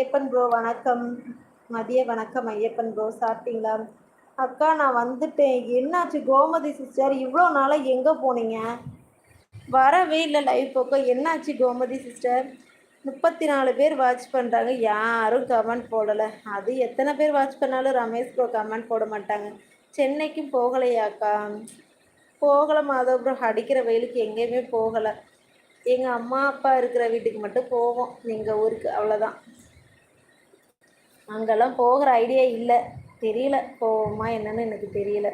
Ayyappan bro வணக்கம். மதிய வணக்கம் ஐயப்பன் ப்ரோ சாப்பிட்டீங்களா? அக்கா நான் வந்துட்டேன். என்னாச்சு கோமதி சிஸ்டர் இவ்வளோ நாளாக எங்கே போனீங்க? வரவே இல்லை லைவ் பக்கம் என்னாச்சு கோமதி சிஸ்டர் முப்பத்தி நாலு பேர் வாட்ச் பண்ணுறாங்க யாரும் கமெண்ட் போடலை. அது எத்தனை பேர் வாட்ச் பண்ணாலும் ரமேஷ் ப்ரோ கமெண்ட் போட மாட்டாங்க. சென்னைக்கும் போகலையாக்கா போகலை மாதவ் ப்ரோ அடிக்கிற வெயிலுக்கு எங்கேயுமே போகலை. எங்கள் அம்மா அப்பா இருக்கிற வீட்டுக்கு மட்டும் போவோம். எங்கள் ஊருக்கு. அவ்வளோதான் அங்கெல்லாம் போகிற ஐடியா இல்லை. தெரியல. போவோமா என்னன்னு எனக்கு தெரியல.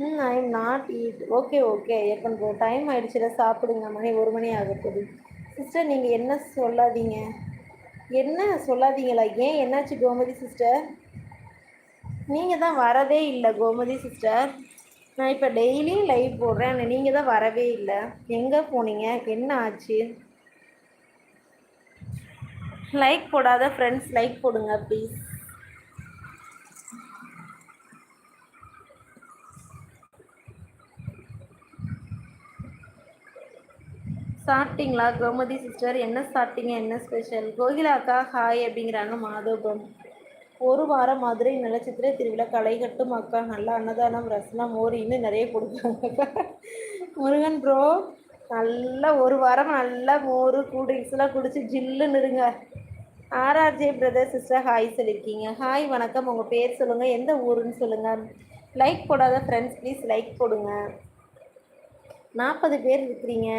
ம் I am not eat okay okay happen போ. டைம் ஆகிடுச்சுல சாப்பிடுங்க மணி. ஒரு மணி ஆக போகுது. சிஸ்டர் நீங்கள் என்ன சொல்லாதீங்க? என்ன சொல்லாதீங்களா? ஏன் என்னாச்சு கோமதி சிஸ்டர் நீங்கள் தான் வரதே இல்லை கோமதி சிஸ்டர் நான் இப்போ டெய்லியும் லைவ் போடுறேன். நீங்கள் தான் வரவே இல்லை. எங்கே போனீங்க? என்ன ஆச்சு? லைக் போடாத ஃப்ரெண்ட்ஸ் லைக் போடுங்க ப்ளீஸ் சாப்பிட்டீங்களா? கோமதி சிஸ்டர் என்ன சாப்பிட்டீங்க? என்ன ஸ்பெஷல் கோகிலா அக்கா ஹாய் அப்படிங்கிறாங்க மாதோபம் ஒரு வாரம் மதுரை நலச்சித்திர திருவிழா களை கட்டும் அக்கா நல்லா அன்னதானம் ரசனம் மோர் இன்னும் நிறைய கொடுப்பாங்க முருகன் ப்ரோ நல்லா ஒரு வாரம் நல்லா மோர் கூல்ட்ரிங்க்ஸ்லாம் குடிச்சு ஜில்லுன்னு இருங்க ஆர்ஆர்ஜே பிரதர் சிஸ்டர் ஹாய் சொல்லியிருக்கீங்க ஹாய் வணக்கம். உங்கள் பேர் சொல்லுங்கள் எந்த ஊருன்னு சொல்லுங்கள் லைக் போடாத ஃப்ரெண்ட்ஸ் ப்ளீஸ் லைக் போடுங்க. நாற்பது பேர் இருக்கிறீங்க.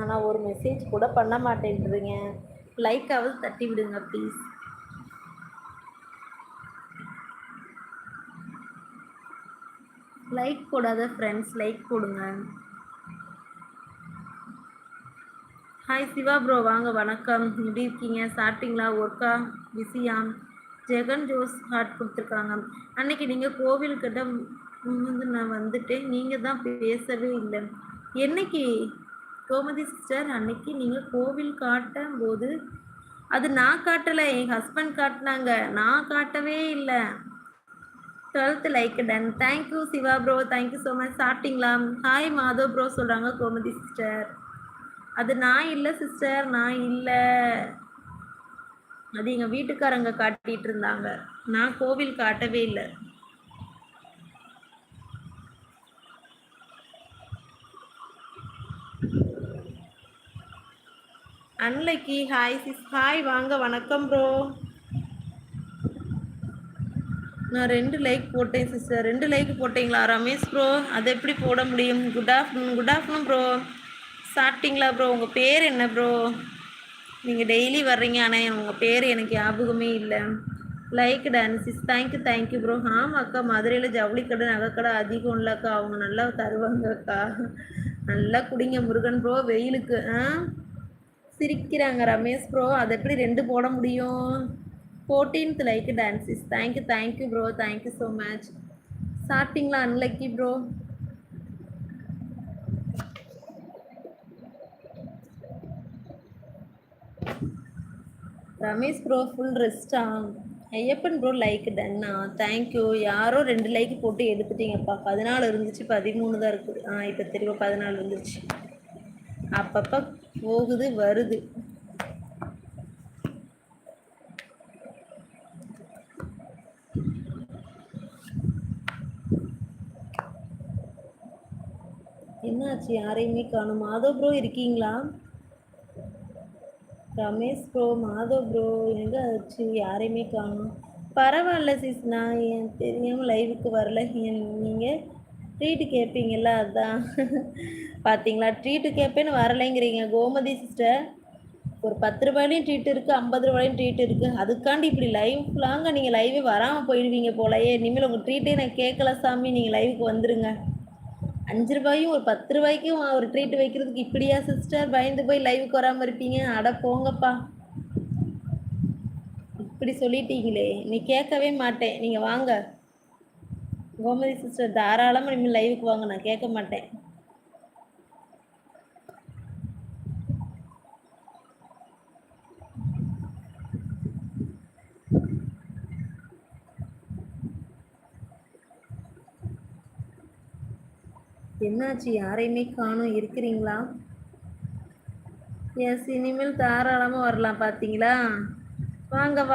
ஆனால் ஒரு மெசேஜ் கூட பண்ண மாட்டேன்றீங்க. லைக்காவது தட்டி விடுங்க ப்ளீஸ் லைக் போடாத ஃப்ரெண்ட்ஸ் லைக் போடுங்க. ஹாய் சிவா ப்ரோ வாங்க வணக்கம். எப்படி இருக்கீங்க? சாப்பிட்டீங்களா? ஒர்க்கா பிஸியா ஜெகன் ஜோஸ் ஹார்ட் கொடுத்துருக்காங்க. அன்னைக்கு நீங்கள் கோவில்கிட்ட நான் வந்துட்டேன் நீங்கள் தான் பேசவே இல்லை. என்னைக்கு? கோமதி சிஸ்டர் அன்னைக்கு நீங்கள் கோவில் காட்டும் போது அது நான் காட்டலை என் ஹஸ்பண்ட் காட்டினாங்க. நான் காட்டவே இல்லை. Twelfth like done thank you Siva bro thank you so much சாப்பிட்டீங்களா? ஹாய் மாதவ் ப்ரோ சொல்கிறாங்க கோமதி சிஸ்டர் அது நான் இல்லை சிஸ்டர் நான் இல்லை. அது எங்கள் வீட்டுக்காரங்க காட்டிகிட்டு இருந்தாங்க. நான் கோவில் காட்டவே இல்லை. அன்லக்கி ஹாய் சிஸ் ஹாய் வாங்க வணக்கம் ப்ரோ நான் ரெண்டு லைக் போட்டேன் சிஸ்டர் ரெண்டு லைக் போட்டீங்களா ரமேஷ் ப்ரோ அதை எப்படி போட முடியும்? Good afternoon good afternoon bro சாப்பிட்டீங்களா ப்ரோ உங்கள் பேர் என்ன ப்ரோ நீங்கள் டெய்லி வர்றீங்க ஆனால் உங்கள் பேர் எனக்கு ஞாபகமே இல்லை. Like டான்சிஸ் thank you thank you bro ஆமாம் அக்கா மதுரையில் ஜவுளி கடை நகைக்கடை அதிகம் இல்லைக்கா அவங்க நல்லா தருவாங்க அக்கா. நல்லா குடிங்க முருகன் ப்ரோ வெயிலுக்கு ஆ? சிரிக்கிறாங்க ரமேஷ் ப்ரோ அதை எப்படி ரெண்டு போட முடியும்? Fourteenth like டான்சிஸ் thank you thank you bro thank you so much சாப்பிட்டீங்களா unlucky bro Ramesh bro full ரெஸ்டா Ayyappan bro like டன்னா தேங்க்யூ யாரோ ரெண்டு லைக் போட்டு எடுத்துட்டீங்கப்பா. பதினாலு இருந்துச்சு பதிமூணு தான் இருக்குது. ஆ இப்போ திரும்ப பதினாலு இருந்துச்சு அப்பப்போ போகுது வருது. என்னாச்சு? யாரையுமே காணும். மாதவ் ப்ரோ இருக்கீங்களா? ரமேஷ் ப்ரோ மாதவ் ப்ரோ எங்கே ஆச்சு யாரையுமே காணும். பரவாயில்ல சிஸ் நான் என் தெரியாமல் லைவுக்கு வரல. நீங்கள் ட்ரீட்டு கேட்பீங்கள்ல அதுதான் பார்த்தீங்களா ட்ரீட்டு கேட்பேன்னு வரலைங்கிறீங்க. கோமதி சிஸ்டர் ஒரு பத்து ரூபாயிலையும் ட்ரீட் இருக்குது ஐம்பது ரூபாயிலையும் ட்ரீட் இருக்குது அதுக்காண்டி இப்படி லைஃப் ஃபுல்லாங்க நீங்கள் லைவே வராமல் போயிடுவீங்க போலயே. இனிமேல் உங்கள் ட்ரீட்டே நான் கேட்கல சாமி. நீங்கள் லைவுக்கு வந்துடுங்க அஞ்சு ரூபாயும் ஒரு பத்து ரூபாய்க்கும் ஒரு ட்ரீட் வைக்கிறதுக்கு இப்படியா சிஸ்டர் பயந்து போய் லைவுக்கு வராமல் இருப்பீங்க. அட போங்கப்பா. இப்படி சொல்லிட்டீங்களே. நீ கேட்கவே மாட்டேன். நீங்கள் வாங்க. கோமதி சிஸ்டர் தாராளமாக இனிமேல் லைவுக்கு வாங்க. நான் கேட்க மாட்டேன். என்னாச்சு? யாரையுமே காணும். இருக்கிறீங்களா? எஸ் இனிமேல் தாராளமாக வரலாம் பார்த்தீங்களா வாங்க வா